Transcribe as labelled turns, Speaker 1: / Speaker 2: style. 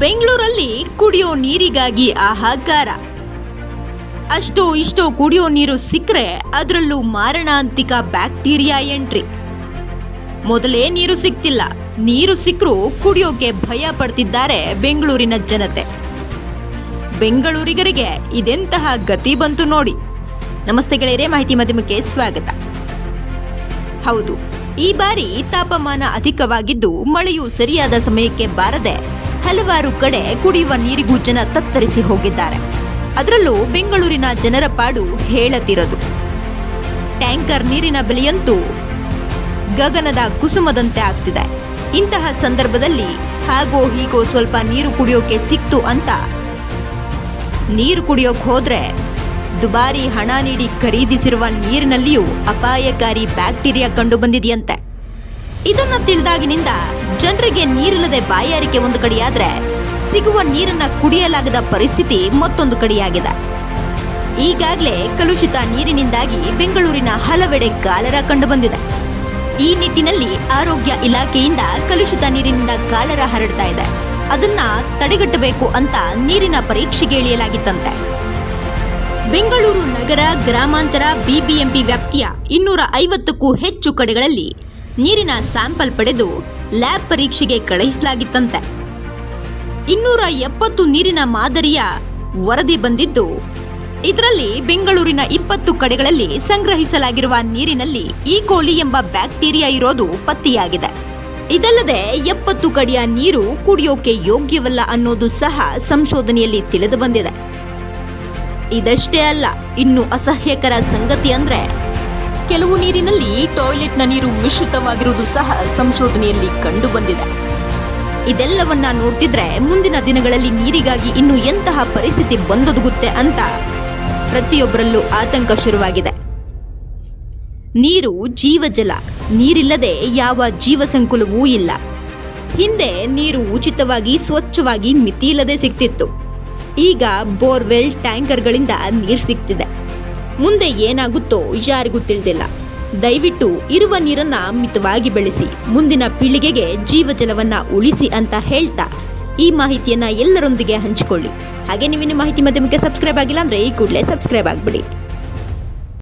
Speaker 1: ಬೆಂಗಳೂರಲ್ಲಿ ಕುಡಿಯೋ ನೀರಿಗಾಗಿ ಆಹಾಕಾರ ಅಷ್ಟೋ ಇಷ್ಟೋ ಕುಡಿಯೋ ನೀರು ಸಿಕ್ಕರೆ ಅದರಲ್ಲೂ ಮಾರಣಾಂತಿಕ ಬ್ಯಾಕ್ಟೀರಿಯಾ ಎಂಟ್ರಿ. ಮೊದಲೇ ನೀರು ಸಿಕ್ತಿಲ್ಲ. ನೀರು ಸಿಕ್ಕರೂ ಕುಡಿಯೋಕೆ ಭಯ ಪಡ್ತಿದ್ದಾರೆ ಬೆಂಗಳೂರಿನ ಜನತೆ. ಬೆಂಗಳೂರಿಗರಿಗೆ ಇದೆಂತಹ ಗತಿ ಬಂತು ನೋಡಿ. ನಮಸ್ತೆ ಗೆಳೆಯರೇ, ಮಾಹಿತಿ ಮಾಧ್ಯಮಕ್ಕೆ ಸ್ವಾಗತ. ಹೌದು, ಈ ಬಾರಿ ತಾಪಮಾನ ಅಧಿಕವಾಗಿದ್ದು ಮಳೆಯು ಸರಿಯಾದ ಸಮಯಕ್ಕೆ ಬಾರದೆ ಹಲವಾರು ಕಡೆ ಕುಡಿಯುವ ನೀರಿಗೂ ಜನ ತತ್ತರಿಸಿ ಹೋಗಿದ್ದಾರೆ. ಅದರಲ್ಲೂ ಬೆಂಗಳೂರಿನ ಜನರ ಪಾಡು ಹೇಳತಿರದು. ಟ್ಯಾಂಕರ್ ನೀರಿನ ಬೆಲೆಯಂತೂ ಗಗನದ ಕುಸುಮದಂತೆ ಆಗ್ತಿದೆ. ಇಂತಹ ಸಂದರ್ಭದಲ್ಲಿ ಹಾಗೋ ಹೀಗೋ ಸ್ವಲ್ಪ ನೀರು ಕುಡಿಯೋಕೆ ಸಿಕ್ತು ಅಂತ ನೀರು ಕುಡಿಯೋಕೆ ಹೋದ್ರೆ ದುಬಾರಿ ಹಣ ನೀಡಿ ಖರೀದಿಸಿರುವ ನೀರಿನಲ್ಲಿಯೂ ಅಪಾಯಕಾರಿ ಬ್ಯಾಕ್ಟೀರಿಯಾ ಕಂಡು ಬಂದಿದೆಯಂತೆ ಇದನ್ನ ತಿಳಿದಾಗಿನಿಂದ ಜನರಿಗೆ ನೀರಿಲ್ಲದೆ ಬಾಯಾರಿಕೆ ಒಂದು ಕಡೆಯಾದ್ರೆ ಸಿಗುವ ನೀರನ್ನ ಕುಡಿಯಲಾಗದ ಪರಿಸ್ಥಿತಿ ಮತ್ತೊಂದು ಕಡೆಯಾಗಿದೆ. ಈಗಾಗಲೇ ಕಲುಷಿತ ನೀರಿನಿಂದಾಗಿ ಬೆಂಗಳೂರಿನ ಹಲವೆಡೆ ಕಾಲರ ಕಂಡುಬಂದಿದೆ. ಈ ನಿಟ್ಟಿನಲ್ಲಿ ಆರೋಗ್ಯ ಇಲಾಖೆಯಿಂದ ಕಲುಷಿತ ನೀರಿನಿಂದ ಕಾಲರ ಹರಡ್ತಾ ಇದೆ. ಅದನ್ನ ತಡೆಗಟ್ಟಬೇಕು ಅಂತ ನೀರಿನ ಪರೀಕ್ಷೆಗೆ ಇಳಿಯಲಾಗಿತ್ತಂತೆ ಬೆಂಗಳೂರು ನಗರ ಗ್ರಾಮಾಂತರ ಬಿಬಿಎಂಪಿ ವ್ಯಾಪ್ತಿಯ ಇನ್ನೂರ ಐವತ್ತಕ್ಕೂ ಹೆಚ್ಚು ಕಡೆಗಳಲ್ಲಿ ನೀರಿನ ಸ್ಯಾಂಪಲ್ ಪಡೆದು ಲ್ಯಾಬ್ ಪರೀಕ್ಷೆಗೆ ಕಳುಹಿಸಲಾಗಿತ್ತಂತೆ. ಇನ್ನೂರ ಎಪ್ಪತ್ತು ನೀರಿನ ಮಾದರಿಯ ವರದಿ ಬಂದಿದ್ದು, ಇದರಲ್ಲಿ ಬೆಂಗಳೂರಿನ ಇಪ್ಪತ್ತು ಕಡೆಗಳಲ್ಲಿ ಸಂಗ್ರಹಿಸಲಾಗಿರುವ ನೀರಿನಲ್ಲಿ ಈ ಕೋಲಿ ಎಂಬ ಬ್ಯಾಕ್ಟೀರಿಯಾ ಇರೋದು ಪತ್ತೆಯಾಗಿದೆ. ಇದಲ್ಲದೆ ಎಪ್ಪತ್ತು ಕಡೆಯ ನೀರು ಕುಡಿಯೋಕೆ ಯೋಗ್ಯವಲ್ಲ ಅನ್ನೋದು ಸಹ ಸಂಶೋಧನೆಯಲ್ಲಿ ತಿಳಿದು ಬಂದಿದೆ. ಇದಷ್ಟೇ ಅಲ್ಲ, ಇನ್ನು ಅಸಹ್ಯಕರ ಸಂಗತಿ ಅಂದ್ರೆ ಕೆಲವು ನೀರಿನಲ್ಲಿ ಟಾಯ್ಲೆಟ್ನ ನೀರು ಮಿಶ್ರಿತವಾಗಿರುವುದು ಸಹ ಸಂಶೋಧನೆಯಲ್ಲಿ ಕಂಡು ಬಂದಿದೆ ಇದೆಲ್ಲವನ್ನ ನೋಡ್ತಿದ್ರೆ ಮುಂದಿನ ದಿನಗಳಲ್ಲಿ ನೀರಿಗಾಗಿ ಇನ್ನು ಎಂತಹ ಪರಿಸ್ಥಿತಿ ಬಂದೊದಗುತ್ತೆ ಅಂತ ಪ್ರತಿಯೊಬ್ಬರಲ್ಲೂ ಆತಂಕ ಶುರುವಾಗಿದೆ. ನೀರು ಜೀವಜಲ ನೀರಿಲ್ಲದೆ ಯಾವ ಜೀವ ಸಂಕುಲವೂ ಇಲ್ಲ. ಹಿಂದೆ ನೀರು ಉಚಿತವಾಗಿ, ಸ್ವಚ್ಛವಾಗಿ ಮಿತಿಯಿಲ್ಲದೆ ಸಿಗ್ತಿತ್ತು. ಈಗ ಬೋರ್ವೆಲ್, ಟ್ಯಾಂಕರ್ಗಳಿಂದ ನೀರು ಸಿಗ್ತಿದೆ. ಮುಂದೆ ಏನಾಗುತ್ತೋ ಯಾರಿಗೂ ತಿಳಿದಿಲ್ಲ. ದಯವಿಟ್ಟು ಇರುವ ನೀರನ್ನ ಮಿತವಾಗಿ ಬೆಳೆಸಿ, ಮುಂದಿನ ಪೀಳಿಗೆಗೆ ಜೀವಜಲವನ್ನ ಉಳಿಸಿ ಅಂತ ಹೇಳ್ತಾ ಈ ಮಾಹಿತಿಯನ್ನ ಎಲ್ಲರೊಂದಿಗೆ ಹಂಚಿಕೊಳ್ಳಿ. ಹಾಗೆ ನೀವಿನ ಮಾಹಿತಿ ಮಾಧ್ಯಮಕ್ಕೆ ಸಬ್ಸ್ಕ್ರೈಬ್ ಆಗಿಲ್ಲ ಅಂದ್ರೆ ಈ ಕೂಡಲೇ ಸಬ್ಸ್ಕ್ರೈಬ್ ಆಗ್ಬಿಡಿ.